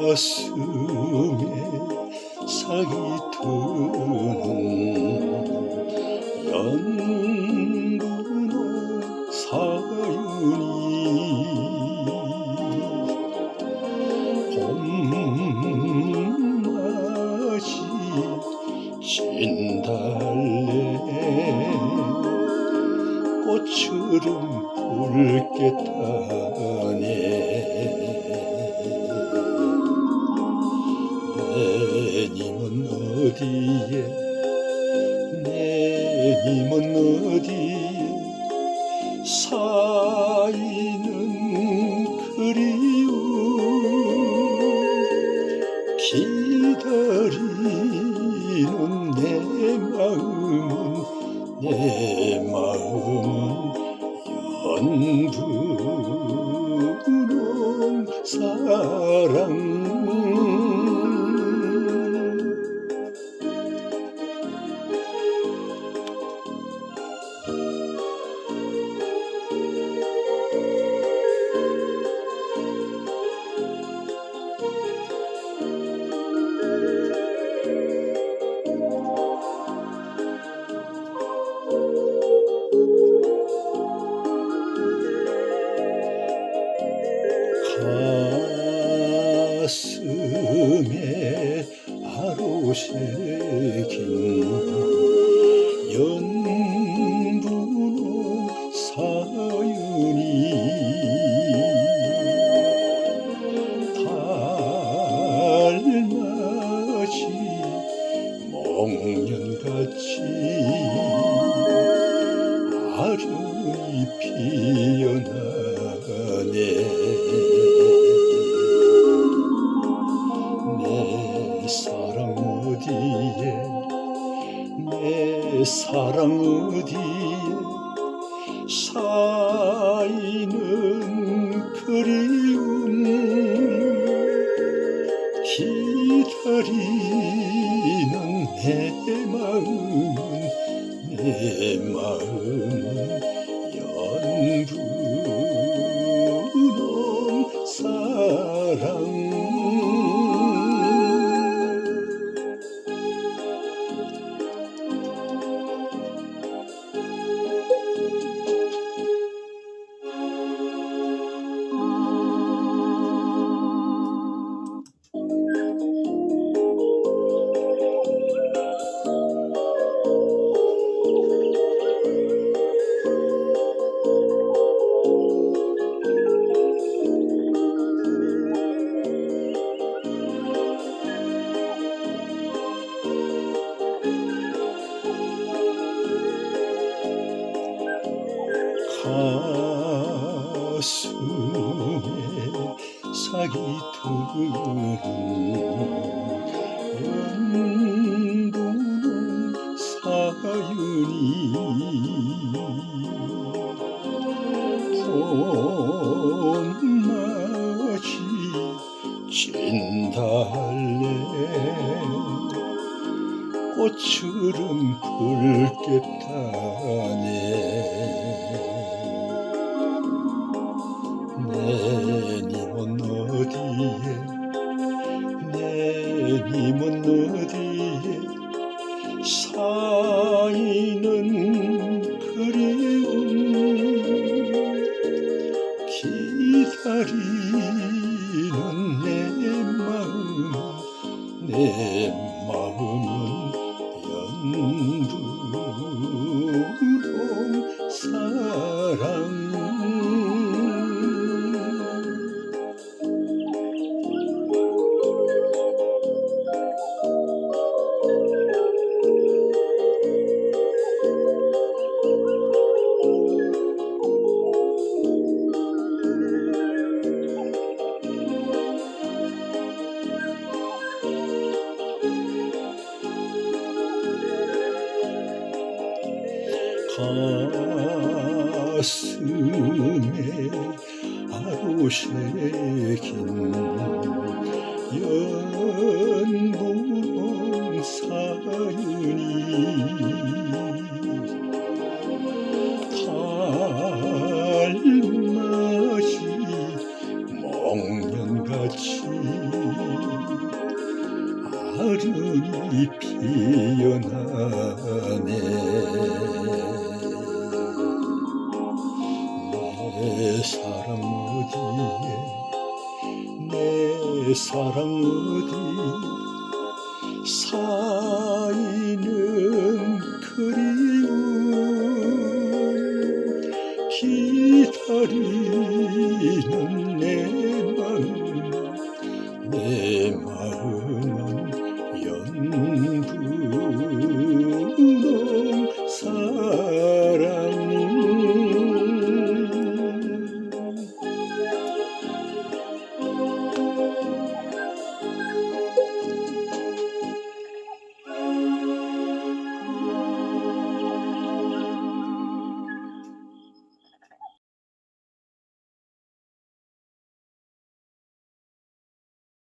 가슴에 사기 트는 연분한 사연이 봄맞이 진달래 꽃으름 붉게 타네. 어디에? 내 님은 어디에? 사이는 그리움. 기다리는 내 마음은 내 마음은 연분홍 사랑 새긴 う。 가슴에 사기두는 연분홍 사윤이 봄맞이 진달래. 꽃처럼 붉겠다네 님은 어디에 사이는 그리움 기다리는 내 마음 내 마음 가슴에 아로새긴 연분홍 사윤이 달맞이 먹년같이 나른이 피어나네 어디에? 내 사랑 어디? 쌓이는 그리움 기다리는 내 마음 내 마음은 연